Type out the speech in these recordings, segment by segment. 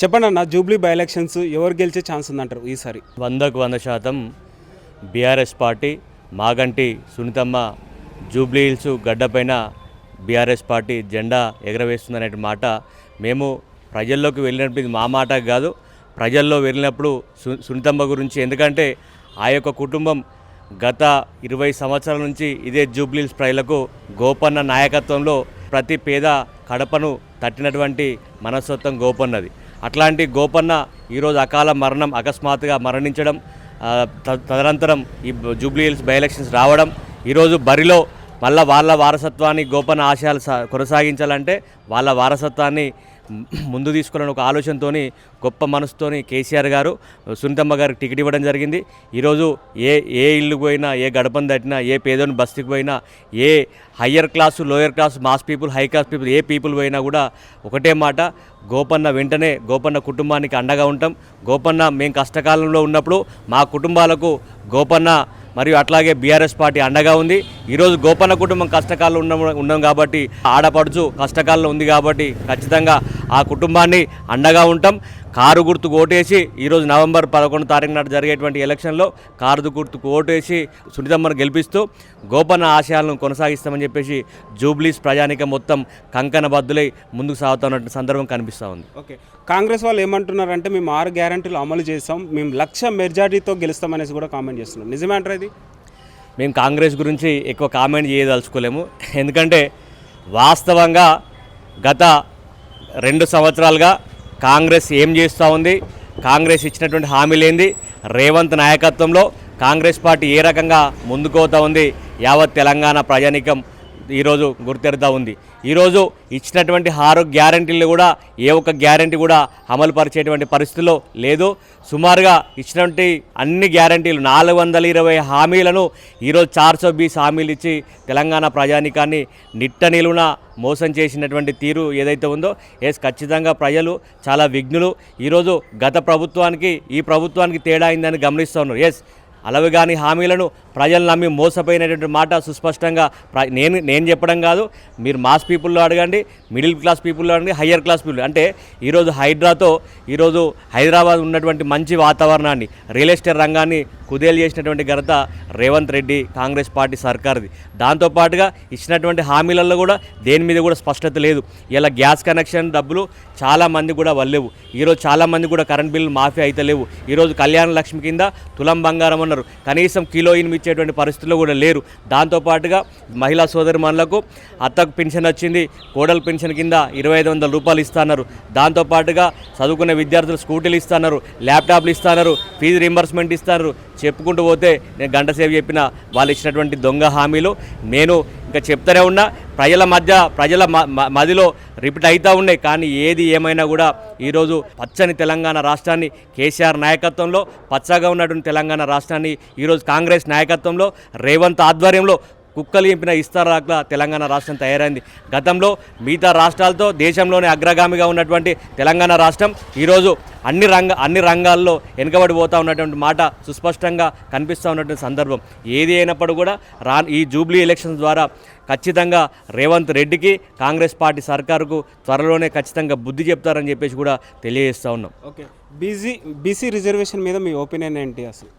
చెప్పండి అన్న Jubilee by elections ఎవరు గెలిచే ఛాన్స్ ఉందంటారు ఈసారి? వందకు వంద శాతం బీఆర్ఎస్ పార్టీ మాగంటి సునీతమ్మ జూబ్లీ హిల్స్ గడ్డపైన బీఆర్ఎస్ పార్టీ జెండా ఎగరవేస్తుందనే మాట మేము ప్రజల్లోకి వెళ్ళినప్పుడు ఇది మా మాట కాదు. ప్రజల్లో వెళ్ళినప్పుడు సు సునీతమ్మ గురించి ఎందుకంటే ఆ యొక్క కుటుంబం గత ఇరవై సంవత్సరాల నుంచి ఇదే జూబ్లీల్స్ ప్రజలకు గోపన్న నాయకత్వంలో ప్రతి పేద కడపను తట్టినటువంటి మనస్తత్వం గోపన్నది. అట్లాంటి గోపన్న ఈరోజు అకాల మరణం అకస్మాత్తుగా మరణించడం త- తదనంతరం ఈ జూబ్లీ హిల్స్ బై ఎలక్షన్స్ రావడం ఈరోజు బరిలో మళ్ళీ వాళ్ళ వారసత్వాన్ని గోపన్న ఆశయాలు కొనసాగించాలంటే వాళ్ళ వారసత్వాన్ని ముందు తీసుకోవాలని ఒక ఆలోచనతోని గొప్ప మనసుతోని కేసీఆర్ గారు సునీతమ్మ గారికి టికెట్ ఇవ్వడం జరిగింది. ఈరోజు ఏ ఏ ఇల్లు పోయినా ఏ గడపను తట్టినా ఏ పేదోని బస్తీకి పోయినా ఏ higher class lower class mass people high class people ఏ పీపుల్ పోయినా కూడా ఒకటే మాట గోపన్న వెంటనే గోపన్న కుటుంబానికి అండగా ఉంటాం. గోపన్న మేము కష్టకాలంలో ఉన్నప్పుడు మా కుటుంబాలకు గోపన్న మరియు అట్లాగే బీఆర్ఎస్ పార్టీ అండగా ఉంది. ఈరోజు గోపన్న కుటుంబం కష్టకాలు ఉండడం ఉండడం కాబట్టి ఆడపడుచు కష్టకాలంలో ఉంది కాబట్టి ఖచ్చితంగా ఆ కుటుంబాన్ని అండగా ఉంటాం. కారు గుర్తుకు ఓటేసి ఈరోజు నవంబర్ పదకొండు తారీఖు నాడు జరిగేటువంటి ఎలక్షన్లో కారు గుర్తుకు ఓటేసి సునీతమ్మను గెలిపిస్తూ గోపన్న ఆశయాలను కొనసాగిస్తామని చెప్పేసి జూబ్లీస్ ప్రజానికం మొత్తం కంకణ బద్దులై ముందుకు సాగుతున్న సందర్భం కనిపిస్తూ ఉంది. ఓకే. కాంగ్రెస్ వాళ్ళు ఏమంటున్నారంటే మేము ఆరు గ్యారంటీలు అమలు చేస్తాం మేము లక్ష మెజార్టీతో గెలుస్తామనేసి కూడా కామెంట్ చేస్తున్నాం నిజమే అంటారు ఇది? మేము కాంగ్రెస్ గురించి ఎక్కువ కామెంట్ చేయదలుచుకోలేము. ఎందుకంటే వాస్తవంగా గత రెండు సంవత్సరాలుగా కాంగ్రెస్ ఏం చేస్తూ ఉంది? కాంగ్రెస్ ఇచ్చినటువంటి హామీలేంది? రేవంత్ నాయకత్వంలో కాంగ్రెస్ పార్టీ ఏ రకంగా ముందుకోతా ఉంది? యావత్ తెలంగాణ ప్రజానికం ఈరోజు గుర్తెరుతా ఉంది. ఈరోజు ఇచ్చినటువంటి ఆరు గ్యారంటీలు కూడా ఏ ఒక్క గ్యారంటీ కూడా అమలు పరిచేటువంటి పరిస్థితిలో లేదు. సుమారుగా ఇచ్చినటువంటి అన్ని గ్యారంటీలు నాలుగు వందల ఇరవై హామీలను ఈరోజు చార్సో బీస్ హామీలు ఇచ్చి తెలంగాణ ప్రజానికాన్ని నిట్ట నిలువున మోసం చేసినటువంటి తీరు ఏదైతే ఉందో ఎస్ ఖచ్చితంగా ప్రజలు చాలా విఘ్నులు. ఈరోజు గత ప్రభుత్వానికి ఈ ప్రభుత్వానికి తేడా అయిందని గమనిస్తూ ఉన్నారు ఎస్ అలవిగాని హామీలను ప్రజలు నమ్మి మోసపోయినటువంటి మాట సుస్పష్టంగా ప్ర నేను నేను చెప్పడం కాదు. మీరు మాస్ పీపుల్లో అడగండి మిడిల్ క్లాస్ పీపుల్లో అడగండి హయ్యర్ క్లాస్ పీపుల్ అంటే ఈరోజు హైడ్రాతో ఈరోజు హైదరాబాద్ ఉన్నటువంటి మంచి వాతావరణాన్ని రియల్ ఎస్టేట్ రంగాన్ని కుదేలు చేసినటువంటి ఘనత రేవంత్ రెడ్డి కాంగ్రెస్ పార్టీ సర్కార్ది. దాంతోపాటుగా ఇచ్చినటువంటి హామీలలో కూడా దేని మీద కూడా స్పష్టత లేదు. ఇలా గ్యాస్ కనెక్షన్ డబ్బులు చాలామంది కూడా వల్లేవు. ఈరోజు చాలామంది కూడా కరెంట్ బిల్లు మాఫీ అయితే లేవు. ఈరోజు కళ్యాణ లక్ష్మి కింద తులం బంగారం అన్నారు కనీసం కిలో ఇనుము ఇచ్చేటువంటి పరిస్థితుల్లో కూడా లేరు. దాంతోపాటుగా మహిళా సోదరిమణులకు అత్తకు పెన్షన్ వచ్చింది. కోడల పెన్షన్ కింద ఇరవై ఐదు వందల రూపాయలు ఇస్తున్నారు. దాంతోపాటుగా చదువుకునే విద్యార్థులు స్కూటీలు ఇస్తున్నారు. ల్యాప్టాప్లు ఇస్తున్నారు. ఫీజు రింబర్స్మెంట్ ఇస్తున్నారు చెప్పుకుంటూ పోతే నేను గంటసేపు చెప్పిన వాళ్ళు ఇచ్చినటువంటి దొంగ హామీలు నేను ఇంకా చెప్తూనే ఉన్నా. ప్రజల మధ్య ప్రజల మ- మ- మదిలో రిపీట్ అవుతూ ఉన్నాయి. కానీ ఏది ఏమైనా కూడా ఈరోజు పచ్చని తెలంగాణ రాష్ట్రాన్ని కేసీఆర్ నాయకత్వంలో పచ్చగా ఉన్నటువంటి తెలంగాణ రాష్ట్రాన్ని ఈరోజు కాంగ్రెస్ నాయకత్వంలో రేవంత్ ఆధ్వర్యంలో కుక్కలు ఇంపిన ఇస్తారాక్ల తెలంగాణ రాష్ట్రం తయారైంది. గతంలో మిగతా రాష్ట్రాలతో దేశంలోనే అగ్రగామిగా ఉన్నటువంటి తెలంగాణ రాష్ట్రం ఈరోజు అన్ని రంగ అన్ని రంగాల్లో వెనుకబడి పోతా ఉన్నటువంటి మాట సుస్పష్టంగా కనిపిస్తూ ఉన్నటువంటి సందర్భం. ఏది అయినప్పుడు కూడా రా ఈ జూబ్లీ ఎలక్షన్స్ ద్వారా ఖచ్చితంగా రేవంత్ రెడ్డికి కాంగ్రెస్ పార్టీ సర్కారుకు త్వరలోనే ఖచ్చితంగా బుద్ధి చెప్తారని చెప్పేసి కూడా తెలియజేస్తూ ఉన్నాం. ఓకే. బీసీ బీసీ రిజర్వేషన్ మీద మీ ఒపీనియన్ ఏంటి అసలు?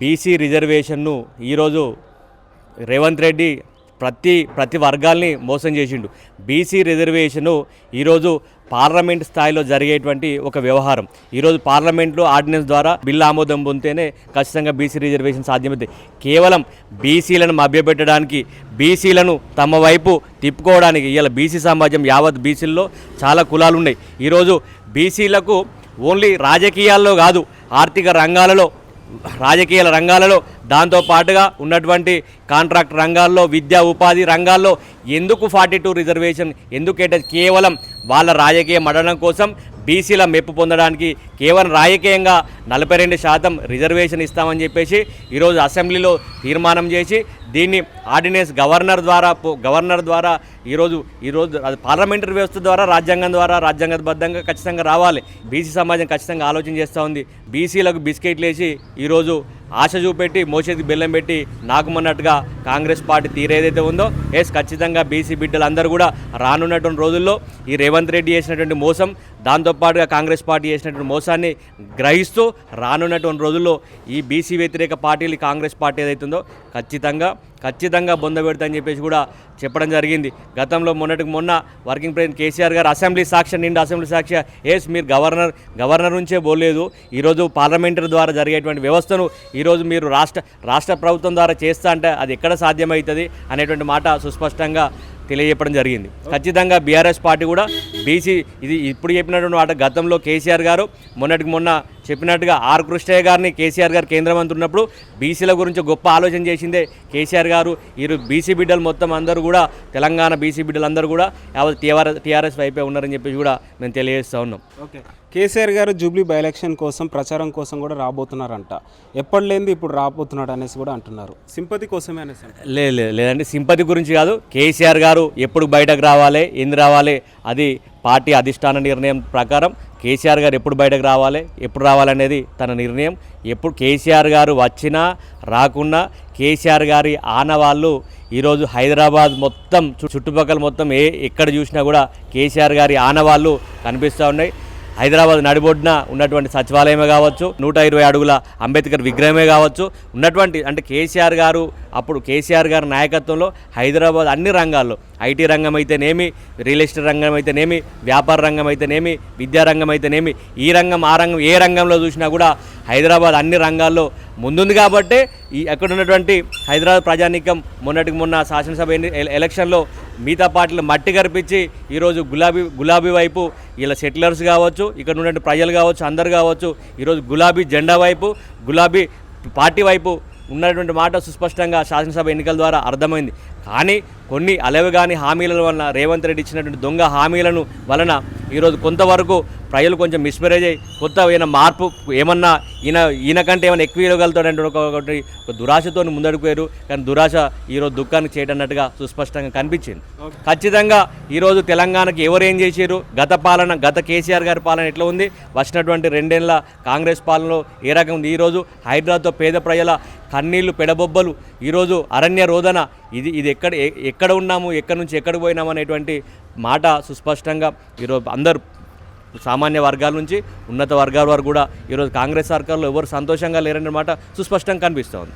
బీసీ రిజర్వేషన్ను ఈరోజు రేవంత్ రెడ్డి ప్రతి ప్రతి వర్గాల్ని మోసం చేసిండు. బీసీ రిజర్వేషను ఈరోజు పార్లమెంట్ స్థాయిలో జరిగేటువంటి ఒక వ్యవహారం. ఈరోజు పార్లమెంట్లో ఆర్డినెన్స్ ద్వారా బిల్లు ఆమోదం పొందితేనే ఖచ్చితంగా బీసీ రిజర్వేషన్ సాధ్యమవుతాయి కేవలం బీసీలను మభ్యపెట్టడానికి బీసీలను తమ వైపు తిప్పుకోవడానికి ఇలా బీసీ సమాజం యావత్ బీసీల్లో చాలా కులాలు ఉన్నాయి ఈరోజు బీసీలకు ఓన్లీ రాజకీయాల్లో కాదు ఆర్థిక రంగాలలో రాజకీయాల రంగాలలో దాంతో పాటుగా ఉన్నటువంటి కాంట్రాక్ట్ రంగాల్లో విద్యా ఉపాధి రంగాల్లో ఎందుకు ఫార్టీ టూ రిజర్వేషన్? ఎందుకంటే కేవలం వాళ్ళ రాజకీయ మడడం కోసం బీసీల మెప్పు పొందడానికి కేవలం రాజకీయంగా నలభై రెండు శాతం రిజర్వేషన్ ఇస్తామని చెప్పేసి ఈరోజు అసెంబ్లీలో తీర్మానం చేసి దీన్ని ఆర్డినెన్స్ గవర్నర్ ద్వారా గవర్నర్ ద్వారా ఈరోజు ఈరోజు అది పార్లమెంటరీ వ్యవస్థ ద్వారా రాజ్యాంగం ద్వారా రాజ్యాంగబద్ధంగా ఖచ్చితంగా రావాలి. బీసీ సమాజం ఖచ్చితంగా ఆలోచన చేస్తూ ఉంది. బీసీలకు బిస్కెట్లు వేసి ఈరోజు ఆశ చూపెట్టి మోసేది బెల్లం పెట్టి నాకుమన్నట్టుగా కాంగ్రెస్ పార్టీ తీరేదైతే ఉందో ఎస్ ఖచ్చితంగా బీసీ బిడ్డలందరూ కూడా రానున్నటువంటి రోజుల్లో ఈ రేవంత్ రెడ్డి చేసినటువంటి మోసం దాంతోపాటుగా కాంగ్రెస్ పార్టీ చేసినటువంటి మోసాన్ని గ్రహిస్తూ రానున్నటువంటి రోజుల్లో ఈ బీసీ వ్యతిరేక పార్టీలు కాంగ్రెస్ పార్టీ ఏదైతుందో ఖచ్చితంగా ఖచ్చితంగా బొంద చెప్పేసి కూడా చెప్పడం జరిగింది. గతంలో మొన్నటికి మొన్న వర్కింగ్ ప్రెసిడెంట్ కేసీఆర్ గారు అసెంబ్లీ సాక్ష్య నిండు అసెంబ్లీ సాక్ష్య ఎస్ మీరు గవర్నర్ గవర్నర్ నుంచే పోలేదు ఈరోజు పార్లమెంటరీ ద్వారా జరిగేటువంటి వ్యవస్థను ఈరోజు మీరు రాష్ట్ర రాష్ట్ర ప్రభుత్వం ద్వారా చేస్తా అంటే అది ఎక్కడ సాధ్యమవుతుంది అనేటువంటి మాట సుస్పష్టంగా తెలియజెప్పడం జరిగింది. ఖచ్చితంగా బీఆర్ఎస్ పార్టీ కూడా బీసీ ఇది ఇప్పుడు చెప్పినటువంటి వాటి గతంలో కేసీఆర్ గారు మొన్నటికి మొన్న చెప్పినట్టుగా ఆర్ కృష్ణయ్య గారిని కేసీఆర్ గారు కేంద్ర మంత్రి ఉన్నప్పుడు బీసీల గురించి గొప్ప ఆలోచన చేసిందే కేసీఆర్ గారు. ఈరు బీసీ బిడ్డలు మొత్తం అందరూ కూడా తెలంగాణ బీసీ బిడ్డలు అందరూ కూడా యావత్ టీఆర్ఎస్ టీఆర్ఎస్ వైపే ఉన్నారని చెప్పేసి కూడా మేము తెలియజేస్తూ ఉన్నాం. ఓకే. కేసీఆర్ గారు జూబ్లీ బై ఎలక్షన్ కోసం ప్రచారం కోసం కూడా రాబోతున్నారంట. ఎప్పటి లేనిది ఇప్పుడు రాబోతున్నాడు అనేసి కూడా అంటున్నారు. సింపతి కోసమే అనేసి లేదు లేదండి సింపతి గురించి కాదు. కేసీఆర్ గారు ఎప్పుడు బయటకు రావాలి ఎందు రావాలి అది పార్టీ అధిష్టాన నిర్ణయం ప్రకారం కేసీఆర్ గారు ఎప్పుడు బయటకు రావాలి ఎప్పుడు రావాలనేది తన నిర్ణయం. ఎప్పుడు కేసీఆర్ గారు వచ్చినా రాకున్నా కేసీఆర్ గారి ఆనవాళ్ళు ఈరోజు హైదరాబాద్ మొత్తం చుట్టుపక్కల మొత్తం ఏ ఎక్కడ చూసినా కూడా కేసీఆర్ గారి ఆనవాళ్ళు కనిపిస్తూ ఉన్నాయి. హైదరాబాద్ నడిబొడ్డున ఉన్నటువంటి సచివాలయమే కావచ్చు నూట ఇరవై అడుగుల అంబేద్కర్ విగ్రహమే కావచ్చు ఉన్నటువంటి అంటే కేసీఆర్ గారు అప్పుడు కేసీఆర్ గారి నాయకత్వంలో హైదరాబాద్ అన్ని రంగాల్లో ఐటీ రంగం అయితేనేమి రియల్ ఎస్టేట్ రంగం అయితేనేమి వ్యాపార రంగం అయితేనేమి విద్యా రంగం అయితేనేమి ఈ రంగం ఆ రంగం ఏ రంగంలో చూసినా కూడా హైదరాబాద్ అన్ని రంగాల్లో ముందుంది కాబట్టే ఈ అక్కడ ఉన్నటువంటి హైదరాబాద్ ప్రజానీకం మొన్నటికి మొన్న శాసనసభ ఎన్ని- ఎలక్షన్లో మిగతా పార్టీలు మట్టి కరిపించి ఈరోజు గులాబీ గులాబీ వైపు ఇలా సెటిలర్స్ కావచ్చు ఇక్కడ ఉన్నటువంటి ప్రజలు కావచ్చు అందరు కావచ్చు ఈరోజు గులాబీ జెండా వైపు గులాబీ పార్టీ వైపు ఉన్నటువంటి మాట సుస్పష్టంగా శాసనసభ ఎన్నికల ద్వారా అర్థమైంది. కానీ కొన్ని అలవిగాని హామీల వలన రేవంత్ రెడ్డి ఇచ్చినటువంటి దొంగ హామీలను వలన ఈరోజు కొంతవరకు ప్రజలు కొంచెం మిస్మరేజ్ అయ్యి కొత్త ఏమైనా మార్పు ఏమన్నా ఈయన ఈయన కంటే ఏమైనా ఎక్కువ ఇవ్వగలుగుతాడంటే ఒక ఒకటి ఒక దురాశతో ముందడుగు పోయారు కానీ దురాశ ఈరోజు దుఃఖానికి చేయటన్నట్టుగా సుస్పష్టంగా కనిపించింది. ఖచ్చితంగా ఈరోజు తెలంగాణకి ఎవరు ఏం చేశారు గత పాలన గత కేసీఆర్ గారి పాలన ఎట్లా ఉంది? వచ్చినటువంటి రెండేళ్ళ కాంగ్రెస్ పాలనలో ఏ రకం ఉంది? ఈరోజు హైదరాబాద్తో పేద ప్రజల కన్నీళ్ళు పెడబొబ్బలు ఈరోజు అరణ్య రోదన ఇది ఇది ఎక్కడ ఎక్కడ ఉన్నాము ఎక్కడి నుంచి ఎక్కడికి పోయినాము అనేటువంటి మాట సుస్పష్టంగా ఈరోజు అందరు సామాన్య వర్గాల నుంచి ఉన్నత వర్గాల వరకు కూడా ఈరోజు కాంగ్రెస్ సర్కార్లో ఎవరు సంతోషంగా లేరనే మాట సుస్పష్టంగా కనిపిస్తోంది.